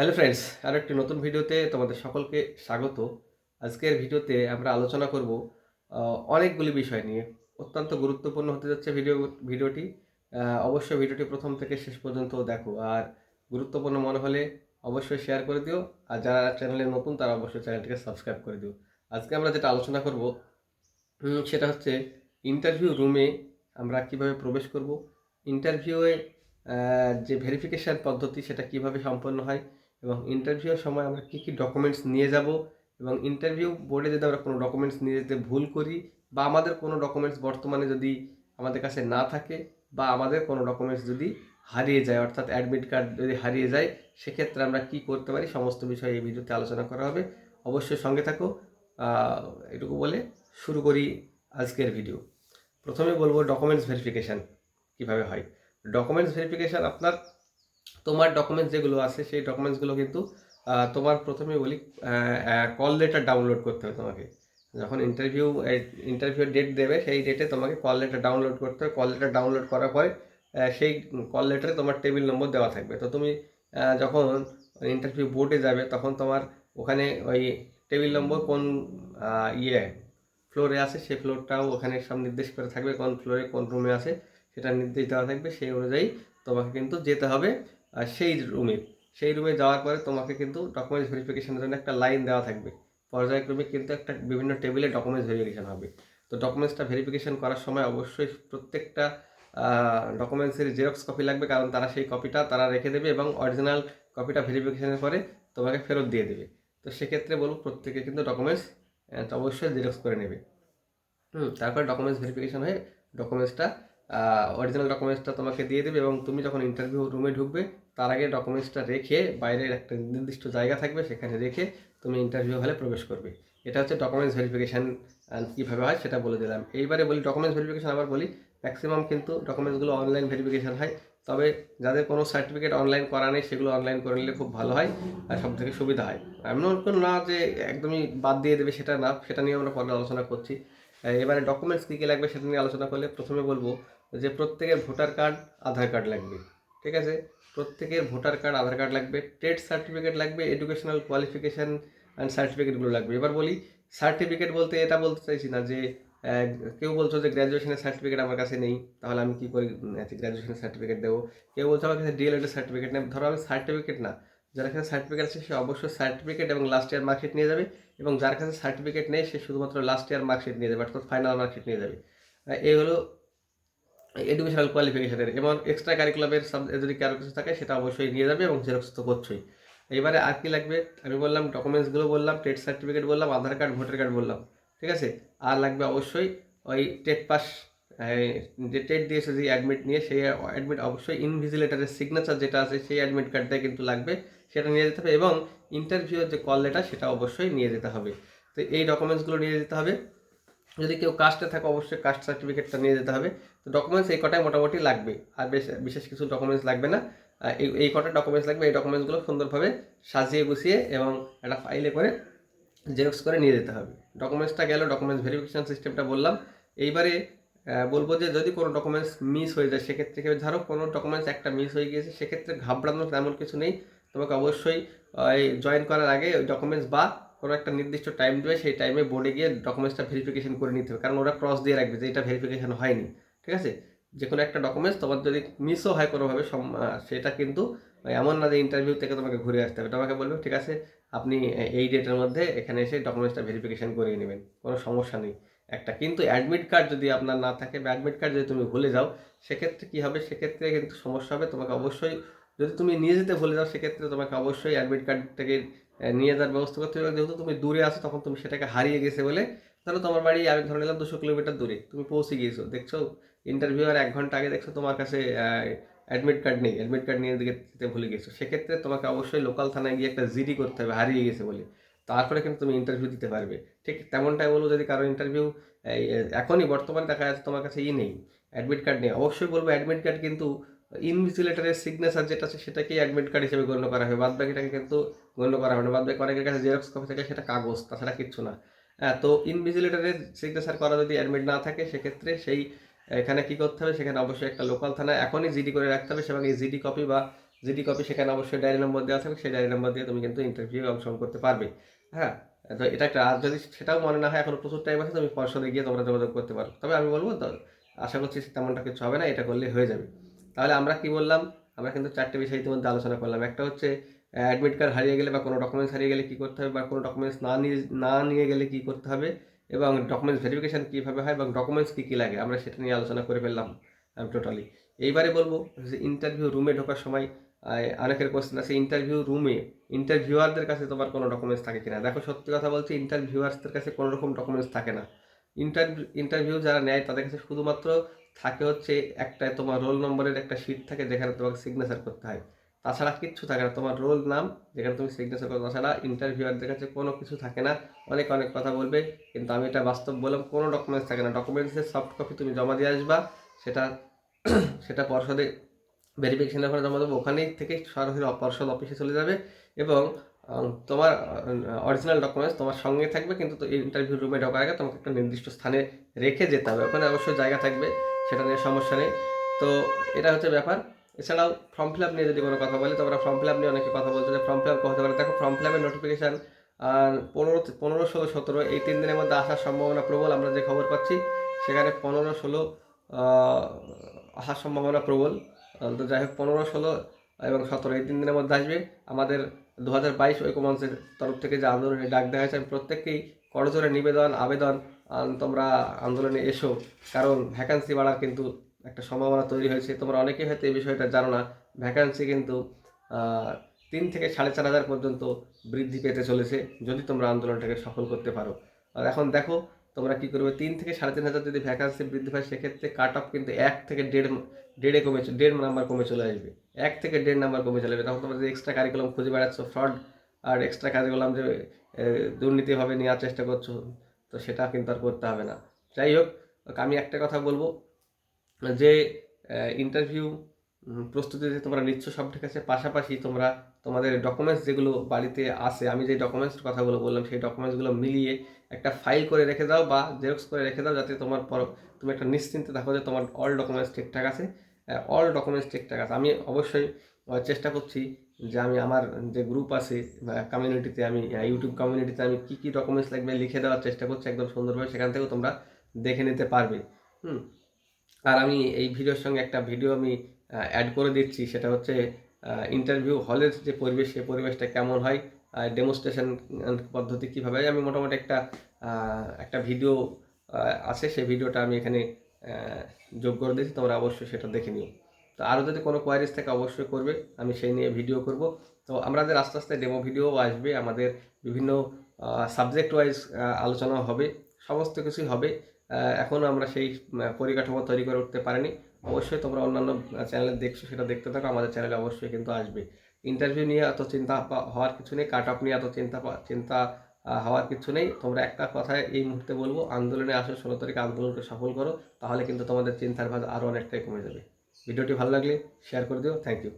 Hello friends আরও একটি নতুন ভিডিওতে তোমাদের সকলকে স্বাগত। আজকের ভিডিওতে আমরা আলোচনা করব অনেকগুলি বিষয় নিয়ে। অত্যন্ত গুরুত্বপূর্ণ হতে যাচ্ছে ভিডিও, ভিডিওটি। অবশ্যই ভিডিওটি প্রথম থেকে শেষ পর্যন্ত দেখো। আর গুরুত্বপূর্ণ মনে হলে অবশ্যই শেয়ার করে দিও। আর যারা চ্যানেলে নতুন, তারা অবশ্যই চ্যানেলটিকে সাবস্ক্রাইব করে দিও। আজকে আমরা যেটা আলোচনা করব সেটা হচ্ছে ইন্টারভিউ রুমে আমরা কীভাবে প্রবেশ করব ইন্টারভিউয়ে যে ভেরিফিকেশান পদ্ধতি, সেটা কীভাবে সম্পন্ন হয় এবং ইন্টারভিউর সময় আমরা কী কী ডকুমেন্টস নিয়ে যাব এবং ইন্টারভিউ বোর্ডে যদি আমরা কোনো ডকুমেন্টস নিয়ে যেতে ভুল করি বা আমাদের কোনো ডকুমেন্টস বর্তমানে যদি আমাদের কাছে না থাকে বা আমাদের কোনো ডকুমেন্টস যদি হারিয়ে যায়, অর্থাৎ অ্যাডমিট কার্ড যদি হারিয়ে যায়, সেক্ষেত্রে আমরা কি করতে পারি? সমস্ত বিষয়ে এই ভিডিওতে আলোচনা করা হবে। অবশ্যই সঙ্গে থাকো। এটুকু বলে শুরু করি আজকের ভিডিও প্রথমে বলব ডকুমেন্টস ভেরিফিকেশান কীভাবে হয়? ডকুমেন্টস ভেরিফিকেশান আপনার তোমার ডকুমেন্টস যেগুলো আছে, সেই ডকুমেন্টসগুলো কিন্তু তোমার প্রথমে বলি কল লেটার ডাউনলোড করতে হবে তোমাকে। যখন ইন্টারভিউ ইন্টারভিউ ডেট দেবে, সেই ডেটে তোমাকে কল লেটার ডাউনলোড করতে হবে। কল লেটার ডাউনলোড করার পরে সেই কল লেটারে তোমার টেবিল নম্বর দেওয়া থাকবে। তো তুমি যখন ইন্টারভিউ বোর্ডে যাবে, তখন তোমার ওখানে ওই টেবিল নম্বর কোন ইয়ে ফ্লোরে আছে, সেই ফ্লোরটাও ওখানে সব নির্দেশ করে থাকবে, কোন ফ্লোরে কোন রুমে আছে, সেটা নির্দেশ দেওয়া থাকবে। সেই অনুযায়ী তোমাকে কিন্তু যেতে হবে। সেই রুমে সেই রুমে যাওয়ার পরে তোমাকে কিন্তু ডকুমেন্টস ভেরিফিকেশনের জন্য একটা লাইন দেওয়া থাকবে। পর্যায়ক্রমে কিন্তু একটা বিভিন্ন টেবিলে ডকুমেন্টস ভেরিফিকেশন হবে। তো ডকুমেন্টসটা ভেরিফিকেশন করার সময় অবশ্যই প্রত্যেকটা ডকুমেন্টসের জেরক্স কপি লাগবে, কারণ তারা সেই কপিটা তারা রেখে দেবে এবং অরিজিনাল কপিটা ভেরিফিকেশনের পরে তোমাকে ফেরত দিয়ে দেবে। তো সেক্ষেত্রে বলব প্রত্যেকে কিন্তু ডকুমেন্টস অবশ্যই জেরক্স করে নেবে। হুম, তারপরে ডকুমেন্টস ভেরিফিকেশন হয়ে ডকুমেন্টসটা অরিজিনাল ডকুমেন্টসটা তোমাকে দিয়ে দেবে এবং তুমি যখন ইন্টারভিউ রুমে ঢুকবে তার আগে ডকুমেন্টসটা রেখে বাইরের একটা নির্দিষ্ট জায়গা থাকবে, সেখানে রেখে তুমি ইন্টারভিউ হলে প্রবেশ করবে। এটা হচ্ছে ডকুমেন্টস ভেরিফিকেশান কীভাবে হয় সেটা বলে দিলাম। এইবারে বলি ডকুমেন্টস ভেরিফিকেশান আবার বলি ম্যাক্সিমাম কিন্তু ডকুমেন্টসগুলো অনলাইন ভেরিফিকেশান হয়। তবে যাদের কোনো সার্টিফিকেট অনলাইন করা নেই, সেগুলো অনলাইন করে নিলে খুব ভালো হয় আর সব থেকে সুবিধা হয়। এমন কোনো না যে একদমই বাদ দিয়ে দেবে সেটা না, সেটা নিয়ে আমরা পরে আলোচনা করছি। এবারে ডকুমেন্টস কী কী লাগবে সেটা নিয়ে আলোচনা করলে প্রথমে বলব যে প্রত্যেকের ভোটার কার্ড আধার কার্ড লাগবে। ঠিক আছে? প্রত্যেকের ভোটার কার্ড, আধার কার্ড লাগবে ট্রেড সার্টিফিকেট লাগবে, এডুকেশনাল কোয়ালিফিকেশান অ্যান্ড সার্টিফিকেটগুলো লাগবে। এবার বলি সার্টিফিকেট বলতে এটা বলতে চাইছি না যে কেউ বলছো যে গ্র্যাজুয়েশনের সার্টিফিকেট আমার কাছে নেই, তাহলে আমি কী করি? গ্র্যাজুয়েশনের সার্টিফিকেট দেবো। কেউ বলছো আমার কাছে ডিএলএডের সার্টিফিকেট নেই। ধরো আমি সার্টিফিকেট না, যার কাছে সার্টিফিকেট আছে, সে অবশ্যই সার্টিফিকেট এবং লাস্ট ইয়ার মার্কশিট নিয়ে যাবে এবং যার কাছে সার্টিফিকেট নেই, সে শুধুমাত্র লাস্ট ইয়ার মার্কশিট নিয়ে যাবে, অর্থাৎ ফাইনাল মার্কশিট নিয়ে যাবে। এই হলো এডুকেশনাল কোয়ালিফিকেশনের এবং এক্সট্রা কারিকুলামের যদি কারও কিছু থাকে, সেটা অবশ্যই নিয়ে যাবে এবং জেরক্স তো করছোই। এবারে আর কি লাগবে? আমি বললাম ডকুমেন্টসগুলো বললাম টেট সার্টিফিকেট বললাম আধার কার্ড ভোটার কার্ড বললাম। ঠিক আছে? আর লাগবে অবশ্যই ওই টেট পাস যে টেট দিয়েছে যে অ্যাডমিট নিয়ে, সেই অ্যাডমিট অবশ্যই ইনভিজিলেটারের সিগনেচার যেটা আছে, সেই অ্যাডমিট কার্ডটাই কিন্তু লাগবে। সেটা নিয়ে যেতে হবে এবং ইন্টারভিউর যে কল লেটার সেটা অবশ্যই নিয়ে যেতে হবে। তো এই ডকুমেন্টসগুলো নিয়ে যেতে হবে। যদি কেউ কাস্টে থাকে, অবশ্যই কাস্ট সার্টিফিকেটটা নিয়ে যেতে হবে। তো ডকুমেন্টস এই কটাই মোটামুটি লাগবে। আর বেশ, বিশেষ কিছু ডকুমেন্টস লাগবে না। এই এই কটা ডকুমেন্টস লাগবে, এই ডকুমেন্টসগুলো সুন্দরভাবে সাজিয়ে গুছিয়ে এবং একটা ফাইলে করে জেরক্স করে নিয়ে যেতে হবে। ডকুমেন্টসটা গেল ডকুমেন্টস ভেরিফিকেশন সিস্টেমটা বললাম। এইবারে বলব যে যদি কোনো ডকুমেন্টস মিস হয়ে যায়, সেক্ষেত্রে কেউ, ধরো কোনো ডকুমেন্টস একটা মিস হয়ে গিয়েছে, সেক্ষেত্রে ঘাবড়ানোর তেমন কিছু নেই। তোমাকে অবশ্যই জয়েন করার আগে ওই ডকুমেন্টস বা কোনো একটা নির্দিষ্ট টাইম দেবে, সেই টাইমে বোর্ডে গিয়ে ডকুমেন্টসটা ভেরিফিকেশন করে নিতে হবে। কারণ ওরা ক্রস দিয়ে রাখবে যে এটা ভেরিফিকেশন হয়নি। ঠিক আছে? যে কোনো একটা ডকুমেন্টস তোমার যদি মিসও হয় কোনোভাবে সেটা কিন্তু এমন না যে ইন্টারভিউ থেকে তোমাকে ঘুরে আসতে হবে। তোমাকে বলবে, ঠিক আছে, আপনি এই ডেটের মধ্যে এখানে এসে ডকুমেন্টসটা ভেরিফিকেশন করিয়ে নেবেন। কোনো সমস্যা নেই। একটা কিন্তু অ্যাডমিট কার্ড যদি আপনার না থাকে বা অ্যাডমিট কার্ড যদি তুমি ভুলে যাও, সেক্ষেত্রে কী হবে? সেক্ষেত্রে কিন্তু সমস্যা হবে। তোমাকে অবশ্যই যদি তুমি নিয়ে যেতে ভুলে যাও, সেক্ষেত্রে তোমাকে অবশ্যই অ্যাডমিট কার্ড থেকে নিয়ে যাওয়ার ব্যবস্থা করতে হবে। যেহেতু তুমি দূরে আসো তখন তুমি সেটাকে হারিয়ে গেছে বলে, তাহলে তোমার বাড়ি, আমি ধরে নিলাম দুশো কিলোমিটার দূরে, তুমি পৌঁছে গিয়েছো। দেখছ? ইন্টারভিউ আর এক ঘণ্টা আগে দেখছ তোমার কাছে অ্যাডমিট কার্ড নেই অ্যাডমিট কার্ড নিয়ে দিতে ভুলে গেছো। সেক্ষেত্রে তোমাকে অবশ্যই লোকাল থানায় গিয়ে একটা জিডি করতে হবে, হারিয়ে গেছে বলে। তারপরে কিন্তু তুমি ইন্টারভিউ দিতে পারবে। ঠিক তেমনটাই বলব যদি কারও ইন্টারভিউ এখনই বর্তমানে দেখা যাচ্ছে তোমার কাছে ই নেই অ্যাডমিট কার্ড নেই। অবশ্যই বলব অ্যাডমিট কার্ড কিন্তু ইনভিজিলেটারের সিগনেচার যেটা আছে সেটাকেই অ্যাডমিট কার্ড হিসেবে গণ্য করা হবে বাদ বাকিটাকে কিন্তু গণ্য করা হবে না। বাদ বাকি অনেকের কাছে জেরক্স কপি থাকে, সেটা কাগজ, তাছাড়া কিচ্ছু না। হ্যাঁ তো ইনভিজিলেটারের সিগনেচার করা যদি অ্যাডমিট না থাকে, সেক্ষেত্রে সেই এখানে কি করতে হবে? সেখানে অবশ্যই একটা লোকাল থানা। এখনই জিডি করে রাখতে হবে এই জিডি কপি বা জিডি কপি সেখানে অবশ্যই ডায়েরি নম্বর দেওয়া থাকবে। সেই ডায়েরি নম্বর দিয়ে তুমি কিন্তু ইন্টারভিউ অংশগ্রহণ করতে পারবে। হ্যাঁ? তো এটা একটা, আর যদি সেটাও মনে না হয়, এখন প্রচুর টাইম আছে, তুমি পর্ষদে গিয়ে তোমরা যোগাযোগ করতে পারো। তবে আমি বলব, তো আশা করছি তেমনটা কিছু হবে না, এটা করলে হয়ে যাবে। তাহলে আমরা কি বললাম? আমরা কিন্তু চারটে বিষয় ইতিমধ্যে আলোচনা করলাম। একটা হচ্ছে অ্যাডমিট কার্ড হারিয়ে গেলে বা কোনো ডকুমেন্টস হারিয়ে গেলে কী করতে হবে বা কোনো ডকুমেন্টস না নিয়ে না নিয়ে গেলে কী করতে হবে? এবং ডকুমেন্টস ভেরিফিকেশান কীভাবে হয় এবং ডকুমেন্টস কী কী লাগে, আমরা সেটা নিয়ে আলোচনা করে ফেললাম টোটালি এইবারে বলব যে ইন্টারভিউ রুমে ঢোকার সময় অনেকের কোশ্চেন আছে ইন্টারভিউ রুমে ইন্টারভিউয়ারদের কাছে তোমার কোনো ডকুমেন্টস থাকে কিনা? দেখো, সত্যি কথা বলছি ইন্টারভিউয়ার্সদের কাছে কোনো রকম ডকুমেন্টস থাকে না। ইন্টারভিউ ইন্টারভিউ যারা নেয়, তাদের কাছে শুধুমাত্র থাকে হচ্ছে একটা তোমার রোল নম্বরের একটা শিট থাকে, যেখানে তোমাকে সিগনেচার করতে হয়। তাছাড়া কিচ্ছু থাকে না। তোমার রোল নাম, যেখানে তুমি সিগনেচার করো, তাছাড়া ইন্টারভিউয়ারদের কাছে কোনো কিছু থাকে না। অনেক অনেক কথা বলবে, কিন্তু আমি এটা বাস্তব বললাম, কোনো ডকুমেন্টস থাকে না। ডকুমেন্টসের সফট কপি তুমি জমা দিয়ে আসবা, সেটা সেটা পর্ষদে ভেরিফিকেশনের পরে জমা দেবো। ওখানেই থেকে সরাসরি পর্ষদ অফিসে চলে যাবে এবং তোমার অরিজিনাল ডকুমেন্টস তোমার সঙ্গে থাকবে, কিন্তু ইন্টারভিউ রুমে ঢোকার আগে তোমাকে একটা নির্দিষ্ট স্থানে রেখে যেতে হবে। ওখানে অবশ্যই জায়গা থাকবে, সেটা নিয়ে সমস্যা নেই। তো এটা হচ্ছে ব্যাপার। এছাড়াও ফর্ম ফিল আপ নিয়ে যদি কোনো কথা বলি তোমরা ফর্ম ফিল আপ নিয়ে অনেকে কথা বলছো যে ফর্ম ফিল আপ হতে পারে দেখো ফর্ম ফিল আপের নোটিফিকেশান পনেরো পনেরো, ষোলো, সতেরো, এই তিন দিনের মধ্যে আসার সম্ভাবনা প্রবল, আমরা যে খবর পাচ্ছি, সেখানে পনেরো, ষোলো আসার সম্ভাবনা প্রবল। তো যাই হোক, পনেরো, ষোলো এবং সতেরো, এই তিন দিনের মধ্যে আসবে। আমাদের দু হাজার বাইশ ঐকমঞ্চের তরফ থেকে যে আন্দোলনে ডাক দেওয়া হয়েছে, আমি প্রত্যেককেই করজোরে নিবেদন, আবেদন তোমরা আন্দোলনে এসো, কারণ ভ্যাকান্সি বাড়ার কিন্তু একটা সম্ভাবনা তৈরি হয়েছে। তোমরা অনেকেই হয়তো এই বিষয়টা জানো না। ভ্যাকান্সি কিন্তু তিন থেকে সাড়ে চার হাজার পর্যন্ত বৃদ্ধি পেতে চলেছে, যদি তোমরা আন্দোলনটাকে সফল করতে পারো। আর এখন দেখো, তোমরা কি করবে? তিন থেকে সাড়ে তিন হাজার যদি ভ্যাকান্সি বৃদ্ধি পায়, সেক্ষেত্রে কাট অফ কিন্তু এক থেকে দেড়, দেড়ে কমে দেড় নাম্বার কমে চলে আসবে। এক থেকে দেড় নাম্বার কমে চলে আসবে। তখন তোমরা যে এক্সট্রা কারিকুলাম খুঁজে বেড়াচ্ছ ফ্রড আর এক্সট্রা কারিকুলাম যে দুর্নীতিভাবে নেওয়ার চেষ্টা করছ, তো সেটা কিন্তু আর করতে হবে না। যাই হোক, আমি একটা কথা বলব। যে ইন্টারভিউ প্রস্তুতি যে তোমরা নিচ্ছ সব ঠিক আছে, পাশাপাশি তোমরা তোমাদের ডকুমেন্টস যেগুলো বাড়িতে আসে আমি যে ডকুমেন্টস কথাগুলো বললাম, সেই ডকুমেন্টসগুলো মিলিয়ে একটা ফাইল করে রেখে দাও বা জেরক্স করে রেখে দাও যাতে তোমার পর, তুমি একটা নিশ্চিন্তে থাকো যে তোমার অল ডকুমেন্টস ঠিকঠাক আছে অল ডকুমেন্টস ঠিকঠাক আছে। আমি অবশ্যই চেষ্টা করছি যে আমি আমার যে গ্রুপ আছে কমিউনিটিতে আমি ইউটিউব কমিউনিটিতে আমি কী কী ডকুমেন্টস লাগবে লিখে দেওয়ার চেষ্টা করছি, একদম সুন্দরভাবে সেখান থেকেও তোমরা দেখে নিতে পারবে। হুম? আর আমি এই ভিডিওর সঙ্গে একটা ভিডিও আমি অ্যাড করে দিচ্ছি, সেটা হচ্ছে ইন্টারভিউ হলের যে পরিবেশ, সেই পরিবেশটা কেমন হয় ডেমনস্ট্রেশন পদ্ধতি কীভাবে আমি মোটামুটি একটা একটা ভিডিও আছে, সেই ভিডিওটা আমি এখানে যোগ করে দিয়েছি, তোমরা অবশ্যই সেটা দেখে নিও। তো আরও যদি কোনো কোয়ারিজ থাকে, অবশ্যই করবে, আমি সেই নিয়ে ভিডিও করব। তো আমাদের আস্তে আস্তে ডেমো ভিডিও আসবে, আমাদের বিভিন্ন সাবজেক্ট ওয়াইজ আলোচনা হবে, সমস্ত কিছুই হবে। এখনও আমরা সেই পরিকাঠামো তৈরি করে উঠতে পারিনি। অবশ্যই তোমরা অন্যান্য চ্যানেলে দেখছ, সেটা দেখতে থাকো, আমাদের চ্যানেলে অবশ্যই কিন্তু আসবে। ইন্টারভিউ নিয়ে এত চিন্তা হওয়ার কিছু নেই কাট অফ নিয়ে এত চিন্তা চিন্তা হওয়ার কিছু নেই। তোমরা একটা কথায় এই মুহূর্তে বলব, আন্দোলনে আসো, ষোলো তারিখে আন্দোলনকে সফল করো, তাহলে কিন্তু তোমাদের চিন্তার ভাজ আরও অনেকটাই কমে যাবে। ভিডিওটি ভালো লাগলে শেয়ার করে দিও থ্যাংক ইউ